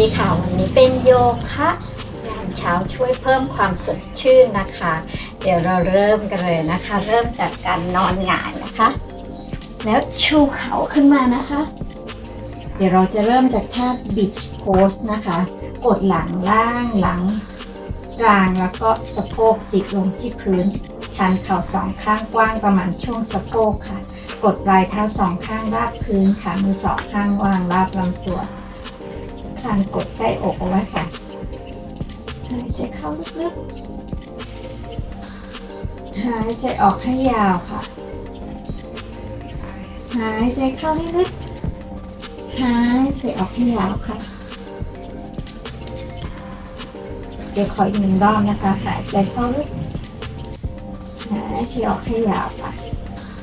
ดีค่ะ วันนี้เป็นโยคะยามเช้าช่วยเพิ่มความสดชื่นนะคะ เดี๋ยวเราเริ่มกันเลยนะคะ เริ่มจากการนอนหงายนะคะ แล้วชูเข่าขึ้นมานะคะ เดี๋ยวเราจะเริ่มจากท่า beach pose นะคะกดหลังล่างหลังกลางแล้วก็สะโพกติดลงที่พื้น ชันเข่าสองข้างกว้างประมาณช่วงสะโพกค่ะ กดปลายเท้าสองข้างราบพื้นขามือสองข้างวางราบลำตัวานกดใกล้อกเอาไว้ค่ะหายใจเข้าลึกๆหายใจออกให้ยาวค่ะ หายใจเข้าให้ลึก หายใจออกให้ยาวค่ะ เดี๋ยวขออีกหนึ่งรอบนะคะ หายใจเข้าลึก หายใจออกให้ยาวค่ะ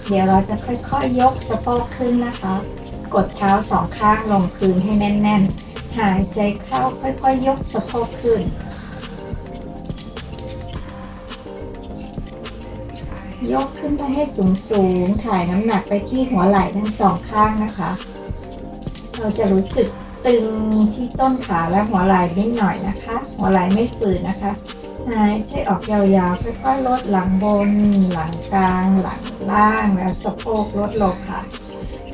เดี๋ยวเราจะค่อยๆยกสะโพกขึ้นนะคะ กดเท้าสองข้างลงพื้นให้แน่นๆ หายใจเข้าค่อยๆยกสะโพกขึ้น ยกขึ้นไปให้สูงๆถ่ายน้ำหนักไปที่หัวไหล่ทั้งสองข้างนะคะ เราจะรู้สึกตึงที่ต้นขาและหัวไหล่นิดหน่อยนะคะ หัวไหล่ไม่ฝืนนะคะหายใจออกยาวๆค่อยๆลดหลังบน หลังกลาง หลังล่างแล้วสะโพกลดลงค่ะ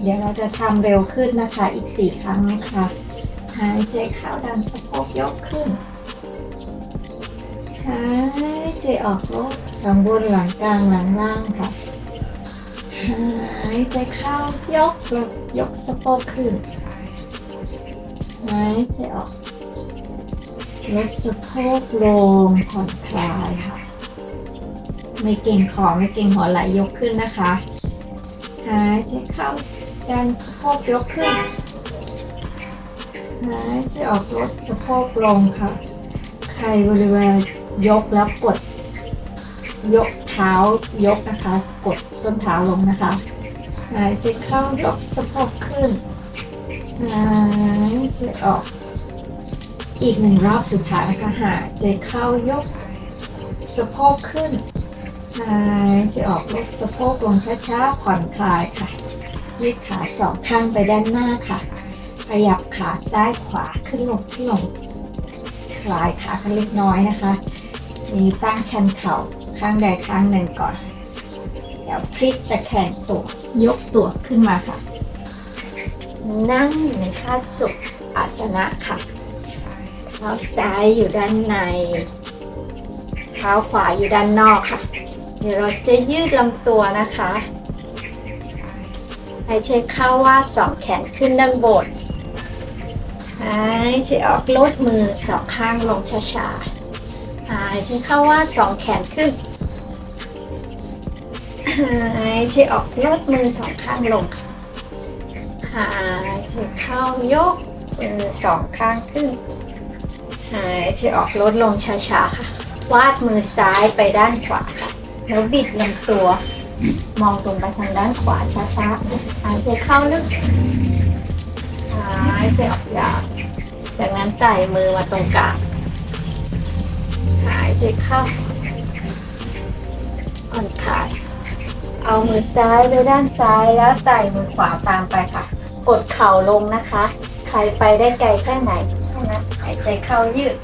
เดี๋ยวเราจะทำเร็วขึ้นนะคะอีก4ครั้งนะคะ หายใจเข้าดันสะโพกยกขึ้น หายใจออกลดหลังบนหลังกลางหลังล่างค่ะ หายใจเข้ายกลงยกสะโพกขึ้น หายใจออกลดสะโพกลงผ่อนคลายค่ะ ไม่เก่งคอไม่เก่งหัวไหลยกขึ้นนะคะ หายใจเข้าดันสะโพกยกขึ้น หายใจออกลดสะโพกลงค่ะ ใครบริเวณยกแล้วกด ยกเท้ายกนะคะ กดส้นเท้าลงนะคะหายใจเข้ายกสะโพกขึ้นหายใจออก อีกหนึ่งรอบสุดท้ายนะคะหายใจเข้ายกสะโพกขึ้นหายใจออกลดสะโพกลงช้าๆผ่อนคลายค่ะยืดขาสองข้างไปด้านหน้าค่ะ ขยับขาซ้ายขวาขึ้นลงขึ้นลงคลายขากันเล็กน้อยนะคะนี่ตั้งชันเข่าข้างใดข้างหนึ่งก่อน เดี๋ยวพลิกตะแคงตัวยกตัวขึ้นมาค่ะ นั่งอยู่ในท่าสุขอาสนะค่ะเท้าซ้ายอยู่ด้านใน เท้าขวาอยู่ด้านนอกค่ะ เดี๋ยวเราจะยืดลำตัวนะคะหายใจเข้าว่าสองแขนขึ้นด้านบน หายใจออกลดมือสองข้างลงช้าๆ หายใจเข้าว่าสองแขนขึ้น หายใจออกลดมือสองข้างลงค่ะหายใจเข้ายกมือสองข้างขึ้น หายใจออกลดลงช้าๆค่ะ วาดมือซ้ายไปด้านขวาค่ะ แล้วบิดลำตัว มองตรงไปทางด้านขวาช้าๆ หายใจเข้าลึก หายใจออกยาว จากนั้นไต่มือมาตรงกลางหายใจเข้าผ่อนคลายเอามือซ้ายไปด้านซ้ายแล้วไต่มือขวาตามไปค่ะ กดเข่าลงนะคะ ใครไปได้ไกลแค่ไหนแค่นั้นหายใจเข้ายืด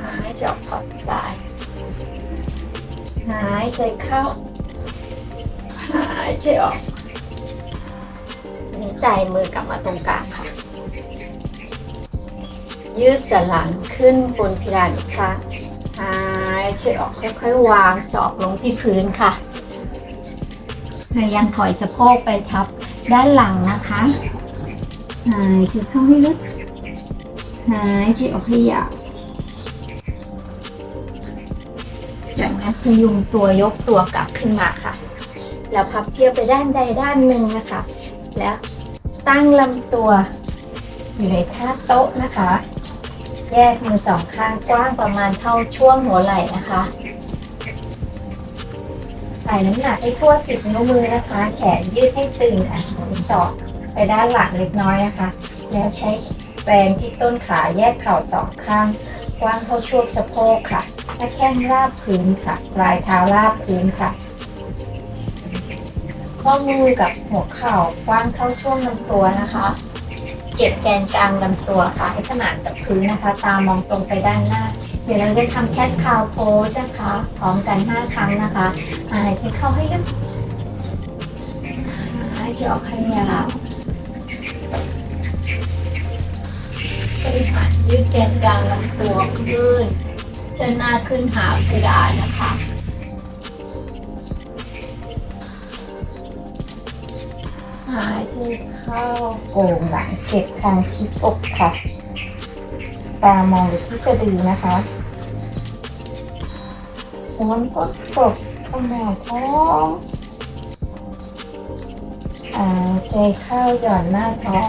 หายใจออกผ่อนคลาย หายใจเข้า หายใจออกนี่ไต่มือกลับมาตรงกลางค่ะ ยืดสันหลังขึ้นบนพิลานอีกครั้งหายใจออกค่อยๆ วางศอกลงที่พื้นค่ะ พยายามถอยสะโพกไปทับด้านหลังนะคะหายใจเข้าให้ลึกหายใจออกให้ยาวจากนั้นพยุงตัวยกตัวกลับขึ้นมาค่ะ แล้วพับเพียบไปด้านใดด้านหนึ่งนะคะ แล้วตั้งลำตัวอยู่ในท่าโต๊ะนะคะ แยกมือสองข้างกว้างประมาณเท่าช่วงหัวไหล่นะคะใส่น้ำหนักให้ทั่วสิบนิ้วมือนะคะ แขนยืดให้ตึงค่ะหมุนศอกไปด้านหลังเล็กน้อยนะคะ แล้วใช้แรงที่ต้นขาแยกเข่าสองข้างกว้างเท่าช่วงสะโพกค่ะหน้าแข้งราบพื้นค่ะ ปลายเท้าราบพื้นค่ะ ข้อมือกับหัวเข่ากว้างเท่าช่วงลำตัวนะคะ เก็บแกนกลางลำตัวค่ะให้ขนานกับพื้นนะคะ ตามองตรงไปด้านหน้า เดี๋ยวเราจะทำแคทคาวโพสนะคะพร้อมกัน 5 ครั้งนะคะหายใจเข้าให้ลึกหายใจออกให้ยาวบริหารยืดแกนกลางลำตัวขึ้นเชิญหน้าขึ้นหาเพดานนะคะหายใจ ข้าโก่งหลังเก็บคางชิดอกค่ะ ตามองไปที่สะดือนะคะหัวมันก็ตกข้างหน้าท้องหายใจเข้าหย่อนหน้าท้อง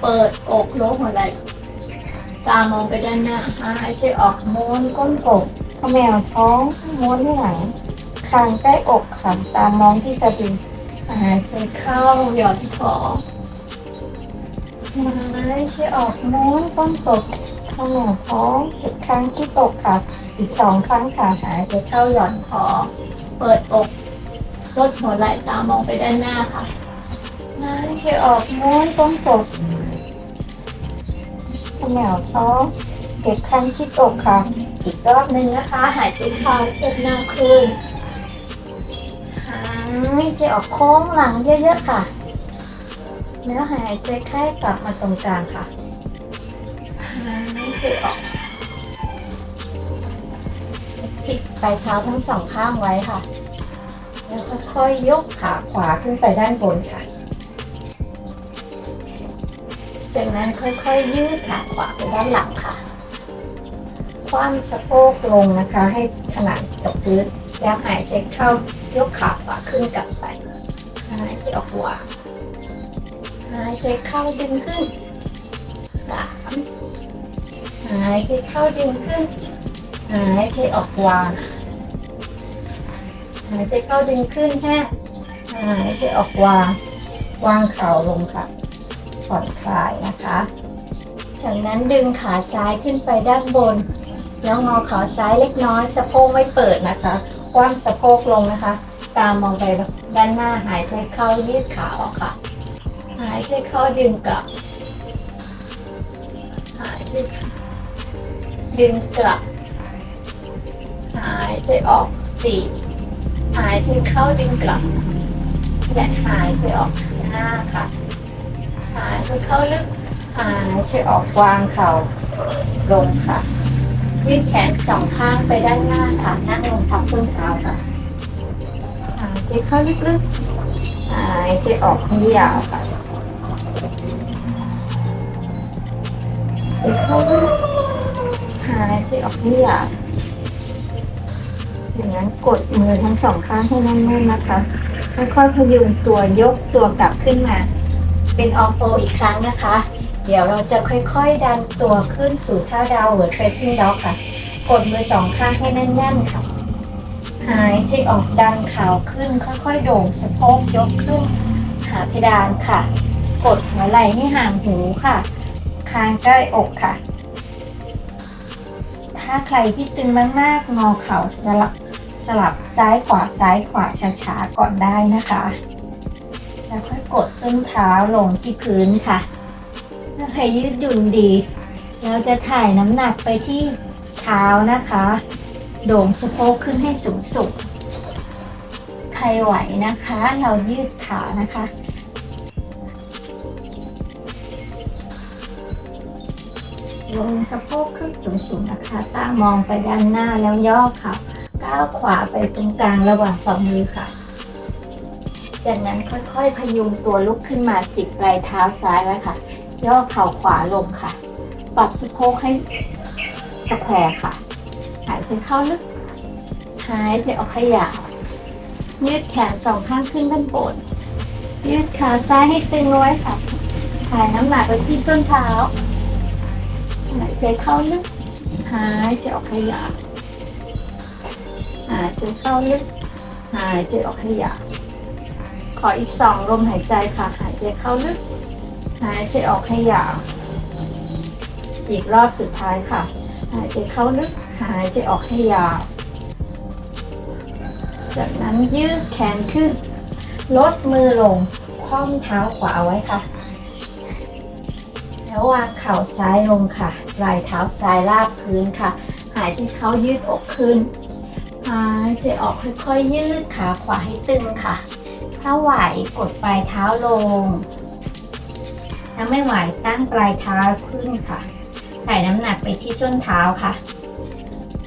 เปิดอกโลกหัวไหล่ตามองไปด้านหน้าหายใจออกม้วนก้นกบขมวท้องม้วนหลังคางใกล้อกค่ะตามองที่สะดือ หายใจเข้าหย่อนท้องหายใจออกม้วนก้นกบขมวท้องอีกครั้งที่อกค่ะ อีกสองครั้งค่ะหายใจเข้าหย่อนท้อเปิดอกลดหัวไหล่ตามองไปด้านหน้าค่ะหายใจออกม้วนก้นกบขมวท้องเก็บครั้งที่อกค่ะ อีกรอบหนึ่งนะคะ หายใจเข้าเชิดหน้าขึ้น หายใจออกโค้งหลังเยอะๆค่ะ แล้วหายใจค่ากลับมาตรงกลางค่ะหายใจออกจิกปลายเท้าทั้งสองข้างไว้ค่ะ แล้วค่อยๆยกขาขวาขึ้นไปด้านบนค่ะ จากนั้นค่อยๆยืดขาขวาไปด้านหลังค่ะ คว่ำสะโพกลงนะคะ ให้ขนาดกับพื้น แล้วหายใจเข้ายกขาขวาขึ้นกลับไปหายใจออกวางหายใจเข้าดึงขึ้นสามหายใจเข้าดึงขึ้น หายใจออกวางหายใจเข้าดึงขึ้นแค่หายใจออกวางวางเข่าลงค่ะผ่อนคลายนะคะ จากนั้นดึงขาซ้ายขึ้นไปด้านบน แล้วงอขาซ้ายเล็กน้อยสะโพกไม่เปิดนะคะ คว่ำสะโพกลงนะคะ ตามมองไปด้านหน้าหายใจเข้ายืดขาออกค่ะ หายใจเข้าดึงกลับ หายใจดึงกลับ หายใจออกสี่หายใจเข้าดึงกลับ และหายใจออกห้าค่ะ หายใจเข้าลึก หายใจออกวางเข่าลงค่ะ ยืดแขนสองข้างไปด้านหน้าค่ะ นั่งลงทับส้นเท้าค่ะหายใจเข้าลึกๆหายใจออกให้ยาวค่ะหายใจเข้าลึกหายใจออกให้ยาวอย่างนั้นกดมือทั้งสองข้างให้แน่นๆนะคะค่อยๆพยุงตัวยกตัวกลับขึ้นมา เป็นออฟโฟอีกครั้งนะคะ เดี๋ยวเราจะค่อยๆ ดันตัวขึ้นสู่ท่าดาวเวิร์ดเฟสซิ่งด็อกค่ะ กดมือสองข้างให้แน่นๆค่ะ หายใจออกดันเข่าขึ้นค่อยๆ โด่งสะโพกยกขึ้น หาเพดานค่ะ กดหัวไหล่ให้ห่างหูค่ะ คางใกล้อกค่ะ ถ้าใครที่ตึงมากๆ งอเข่าสลับสลับซ้ายขวาซ้ายขวาช้าๆ ก่อนได้นะคะ แล้วค่อยกดส้นเท้าลงที่พื้นค่ะ ใครยืดหยุ่นดี เราจะถ่ายน้ำหนักไปที่เท้านะคะ โด่งสะโพกขึ้นให้สูงสุด ใครไหวนะคะ เรายืดขานะคะ ลงสะโพกขึ้นสูงๆนะคะ ตั้งมองไปด้านหน้าแล้วย่อค่ะก้าวขวาไปตรงกลางระหว่างฝ่ามือค่ะ จากนั้นค่อยๆพยุงตัวลุกขึ้นมาจิกปลายเท้าซ้ายไว้ค่ะ ย่อเข่าขวาลงค่ะ ปรับสะโพกให้สแควร์ค่ะ หายใจเข้าลึก หายใจออกขยาว ยืดแขนสองข้างขึ้นด้านบน ยืดขาซ้ายให้ตึงไว้ค่ะ ถ่ายน้ำหนักไปที่ส้นเท้า หายใจเข้าลึก หายใจออกขยาว หายใจเข้าลึก หายใจออกขยาว ขออีกสองลมหายใจค่ะ หายใจเข้าลึก หายใจออกให้ยาว อีกรอบสุดท้ายค่ะ หายใจเข้าลึก หายใจออกให้ยาว จากนั้นยืดแขนขึ้น ลดมือลง คว่ำเท้าขวาไว้ค่ะ แล้ววางเข่าซ้ายลงค่ะปลายเท้าซ้ายราบพื้นค่ะ หายใจเข้ายืดอกขึ้น หายใจออกค่อยๆยืดขาขวาให้ตึงค่ะ ถ้าไหวกดปลายเท้าลง ถ้าไม่ไหวตั้งปลายเท้าขึ้นค่ะถ่ายน้ำหนักไปที่ส้นเท้าค่ะ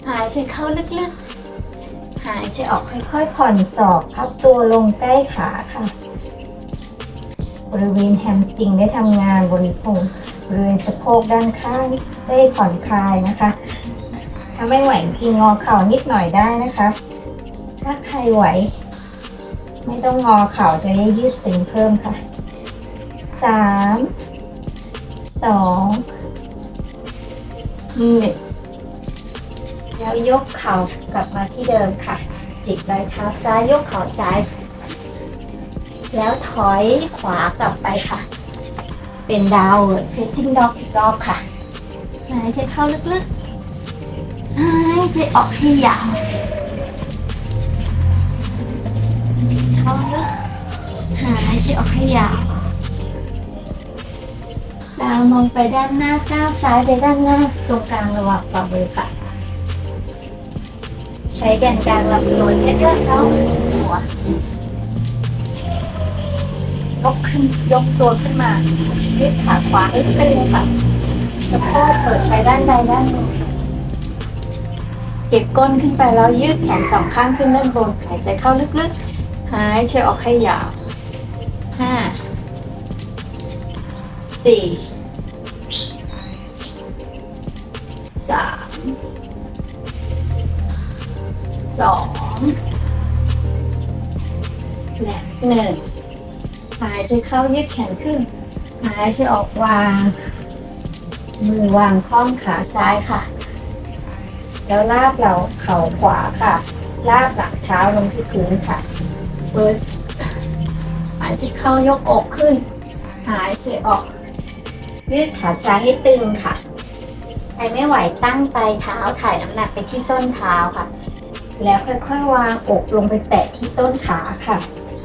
หายใจเข้าลึกๆ หายใจออกค่อยๆ ผ่อนศอกพับตัวลงใกล้ขาค่ะ บริเวณแฮมสตริงได้ทำงานบริโภคบริเวณสะโพกด้านข้างได้ผ่อนคลายนะคะ ถ้าไม่ไหวกินงอเข่านิดหน่อยได้นะคะ ถ้าใครไหว ไม่ต้องงอเข่าจะได้ยืดตึงเพิ่มค่ะ สามสองหนึ่งแล้วยกเข่ากลับมาที่เดิมค่ะ จิกปลายเท้าซ้ายยกเข่าซ้าย แล้วถอยขวากลับไปค่ะ เป็นดาวเฟซซิ่งด็อกอีกรอบค่ะหายใจเข้าลึกๆหายใจออกให้ยาวเข้าลึกหายใจออกให้ยาว ดามองไปด้านหน้าก้าวซ้ายไปด้านหน้าตรงกลางระหว่างฝ่ามือค่ะ ใช้แกนกลางลำตัวเยอะๆแล้วหัวยกขึ้นยกตัวขึ้นมายืดขาขวาให้ตึงค่ะสะโพกเปิดไปด้านใดด้านหนึ่งเก็บก้นขึ้นไปแล้วยืดแขนสองข้างขึ้นด้านบนหายใจเข้าลึกๆ หายใจออกให้ยาวห้า สี่สามสองและหนึ่งหายใจเข้ายืดแขนขึ้น หายใจออกวาง มือวางข้อมขาซ้ายค่ะ แล้วลากเราเข่าขวาค่ะ ลากหลังเท้าลงที่พื้นค่ะเปิดหายใจเข้ายกอกขึ้น หายใจออก ยืดขาซ้ายให้ตึงค่ะใครไม่ไหวตั้งปลายเท้าถ่ายน้ำหนักไปที่ส้นเท้าค่ะ แล้วค่อยๆวางอกลงไปแตะที่ต้นขาค่ะ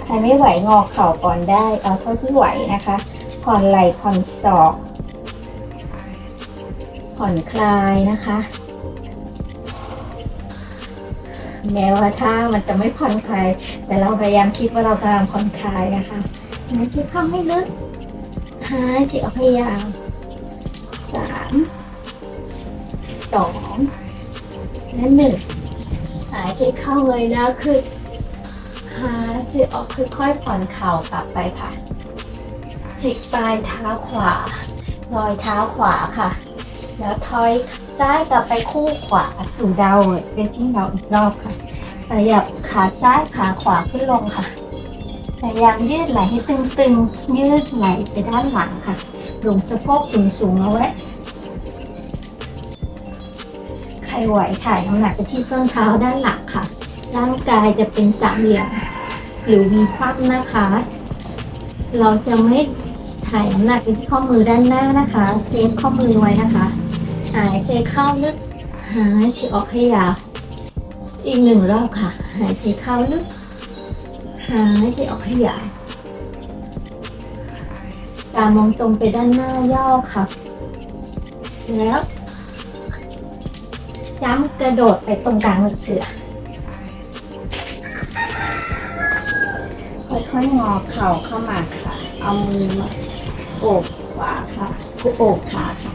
ใครไม่ไหวงอเข่าก่อนได้ เอาเท่าที่ไหวนะคะผ่อนไหล่ผ่อนศอกผ่อนคลายนะคะ แม้ว่าถ้ามันจะไม่ผ่อนคลาย แต่เราพยายามคิดว่าเรากำลังผ่อนคลายนะคะหายใจเข้าให้ลึก หายใจออกให้ยาวสามสองและหนึ่งหายใจเข้าเลยนะคือหายใจออกค่อยๆผ่อนเข่ากลับไปค่ะจิกปลายเท้าขวา รอยเท้าขวาค่ะ แล้วถอยซ้ายกลับไปคู่ขวาสู่ดาวเวิร์ดเป็นที่เราอีกรอบค่ะขยับขาซ้ายขาขวาขึ้นลงค่ะ พยายามยืดไหล่ให้ตึงๆ ยืดไหล่ไปด้านหลังค่ะหลงสะโพกสูงๆเอาไว้ ใครไหวถ่ายน้ำหนักไปที่ส้นเท้าด้านหลังค่ะ ร่างกายจะเป็นสามเหลี่ยม หรือวีคว่ำนะคะ เราจะไม่ถ่ายน้ำหนักไปที่ข้อมือด้านหน้านะคะ เซฟข้อมือไว้นะคะ หายใจเข้าลึก หายใจออกให้ยาว อีกหนึ่งรอบค่ะ หายใจเข้าลึก หายใจออกให้ยาตามองตรงไปด้านหน้าย่อค่ะ แล้วจ้ำกระโดดไปตรงกลางเสือ ค่อยๆงอเข่าเข้ามาค่ะ เอามือมาโอบขวาค่ะกุโอบขาค่ะ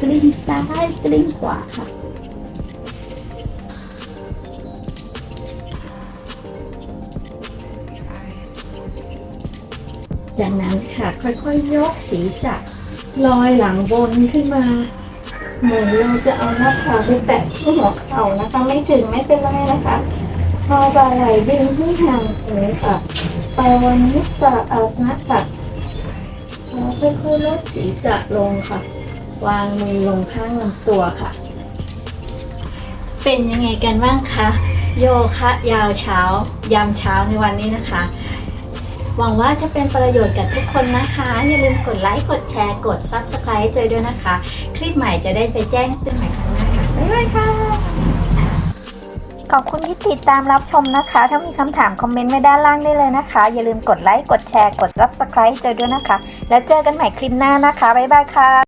กลิ้งซ้ายกลิ้งขวาค่ะ จากนั้นค่ะค่อยๆยกศีรษะลอยหลังบนขึ้นมา เหมือนเราจะเอาหน้าผากไปแตะที่หัวเข่านะคะ ไม่ถึงไม่เป็นไรนะคะพอบ่าไหลดึงที่ห่างเลยค่ะ ไปวันนี้สะอาสนะค่ะแล้วค่อยๆลดศีรษะลงค่ะ วางมือลงข้างลำตัวค่ะ เป็นยังไงกันบ้างคะ โยคะยาวเช้ายามเช้าในวันนี้นะคะ หวังว่าจะเป็นประโยชน์กับทุกคนนะคะ อย่าลืมกดไลค์ กดแชร์ กด Subscribe เจอด้วยนะคะ คลิปใหม่จะได้ไปแจ้งเตือนใหม่ครั้งหน้าค่ะ บ๊ายบายค่ะ ขอบคุณที่ติดตามรับชมนะคะ ถ้ามีคำถามคอมเมนต์ไว้ด้านล่างได้เลยนะคะ อย่าลืมกดไลค์ กดแชร์ กด Subscribe เจอด้วยนะคะ แล้วเจอกันใหม่คลิปหน้านะคะ บ๊ายบายค่ะ